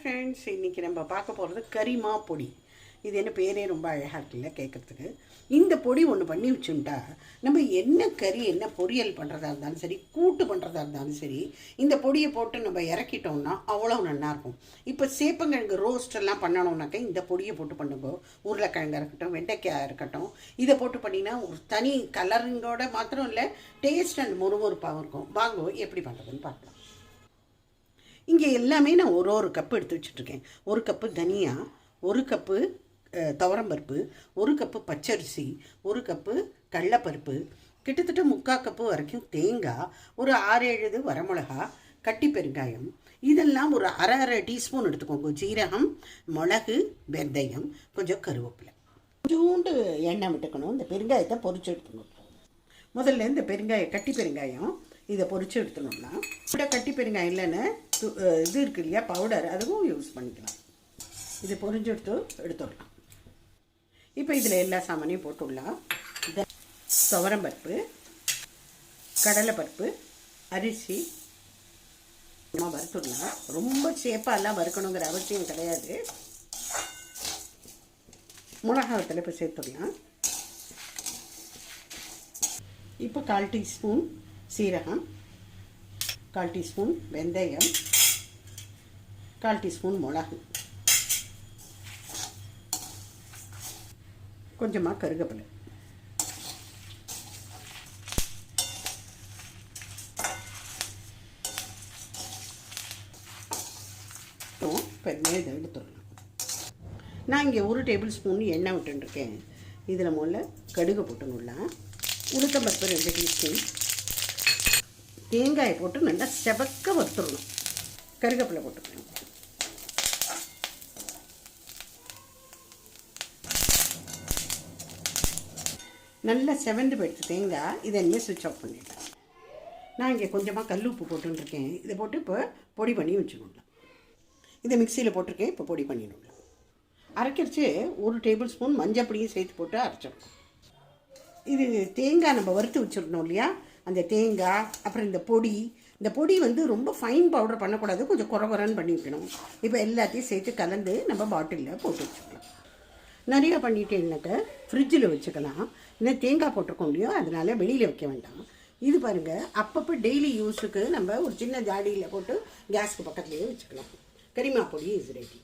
Friends இன்றைக்கி நம்ம பார்க்க போகிறது கரிமா பொடி. இது என்ன பேரே ரொம்ப அழகாக இருக்குல்ல கேட்குறதுக்கு இந்த பொடி ஒன்று பண்ணி வச்சுட்டா நம்ம என்ன கறி என்ன பொரியல் பண்ணுறதா இருந்தாலும் சரி கூட்டு பண்ணுறதா இருந்தாலும் சரி இந்த பொடியை போட்டு நம்ம இறக்கிட்டோம்னா அவ்வளோ நல்லாயிருக்கும் இப்போ சேப்பங்கிழங்கு ரோஸ்ட் எல்லாம் பண்ணணும்னாக்கா இந்த பொடியை போட்டு பண்ணுங்க. உருளைக்கிழங்கு இருக்கட்டும் வெண்டைக்காய் இருக்கட்டும் இதை போட்டு பண்ணிங்கன்னா ஒரு தனி கலரிங்கோட மாத்திரம் இல்லை டேஸ்ட் அண்ட் முறுமுறுப்பாகவும் இருக்கும். வாங்குவோம் எப்படி பண்ணுறதுன்னு பார்க்கலாம். இங்கே எல்லாமே நான் ஒரு ஒரு கப்பு எடுத்து வச்சுட்ருக்கேன் ஒரு கப்பு தனியா ஒரு கப்பு துவரம்பருப்பு ஒரு கப்பு பச்சரிசி ஒரு கப்பு கடலப்பருப்பு கிட்டத்தட்ட முக்கால் கப்பு வரைக்கும் தேங்காய் ஒரு ஆறு ஏழு இது வரமிளகா கட்டி பெருங்காயம். இதெல்லாம் ஒரு அரை அரை டீஸ்பூன் எடுத்துக்கோங்க. ஜீரகம் மிளகு வெந்தயம் கொஞ்சம் கருவேப்பிலை. கொஞ்சோண்டு எண்ணெய் விட்டுக்கணும். இந்த பெருங்காயத்தை பொறிச்சு எடுத்துக்கணும். முதல்ல இந்த பெருங்காயம் கட்டி பெருங்காயம் இதை பொறிச்சு எடுத்துனோம்னா கூட கட்டி பெருங்காயம் இல்லைன்னு இது இருக்கு இல்லையா பவுடர் அதுவும் யூஸ் பண்ணிக்கலாம். இது பொரிஞ்சு எடுத்து எடுத்துடலாம். இப்போ இதில் எல்லா சாமானையும் போட்டுடலாம். துவரம்பருப்பு கடலைப்பருப்பு அரிசி நம்ம வறுத்துடலாம். ரொம்ப சேப்பாலாம் வறுக்கணுங்கிற அவசியம் கிடையாது. மிளகாவத்தில் இப்போ சேர்த்துடலாம். இப்போ கால் டீஸ்பூன் சீரகம் கால் டீஸ்பூன் வெந்தயம் கால் டீஸ்பூன் மிளகு. கொஞ்சமாக கருகப்பிலை. பெருமையாக இதை எடுத்துடலாம். நான் இங்கே ஒரு டேபிள் ஸ்பூன் எண்ணெய் விட்டுருக்கேன் இதில் முதல்ல கடுகு போட்டுடலாம். உளுத்தம்பருப்பு ரெண்டு டீஸ்பூன். தேங்காயை போட்டு நல்லா செவக்க வறுத்துடணும். கருவேப்பிலை போட்டுக்கணும் நல்லா செவந்து போயிடுச்சு தேங்காய். இதை இனிமேல் சுவிட்ச் ஆஃப் பண்ணிடலாம். நான் இங்கே கொஞ்சமாக கல் உப்பு போட்டுருக்கேன் இதை போட்டு இப்போ பொடி பண்ணி வச்சுக்கணும். இதை மிக்சியில் போட்டிருக்கேன். இப்போ பொடி பண்ணிடணும். அரைக்கிறச்சு ஒரு டேபிள் ஸ்பூன் மஞ்சள் பொடியும் சேர்த்து போட்டு அரைச்சிடணும். இது தேங்காய் நம்ம வறுத்து வச்சுருந்தோம் இல்லையா? அந்த தேங்காய் அப்புறம் இந்த பொடி. இந்த பொடி வந்து ரொம்ப ஃபைன் பவுடர் பண்ணக்கூடாது. கொஞ்சம் குறகுறன்னு பண்ணி வைக்கணும். இப்போ எல்லாத்தையும் சேர்த்து கலந்து நம்ம பாட்டிலில் போட்டு வச்சுக்கலாம். நிறையா பண்ணிட்டேன்னாக்க ஃப்ரிட்ஜில் வச்சுக்கலாம். இந்த தேங்காய் போட்டிருக்கோம் இல்லையோ அதனால் வெளியில் வைக்க வேண்டாம். இது பாருங்கள் அப்பப்போ டெய்லி யூஸுக்கு நம்ம ஒரு சின்ன ஜாடியில் போட்டு கேஸ்க்கு பக்கத்துலேயே வச்சுக்கலாம். கரிமா பொடி இஸ் ரெடி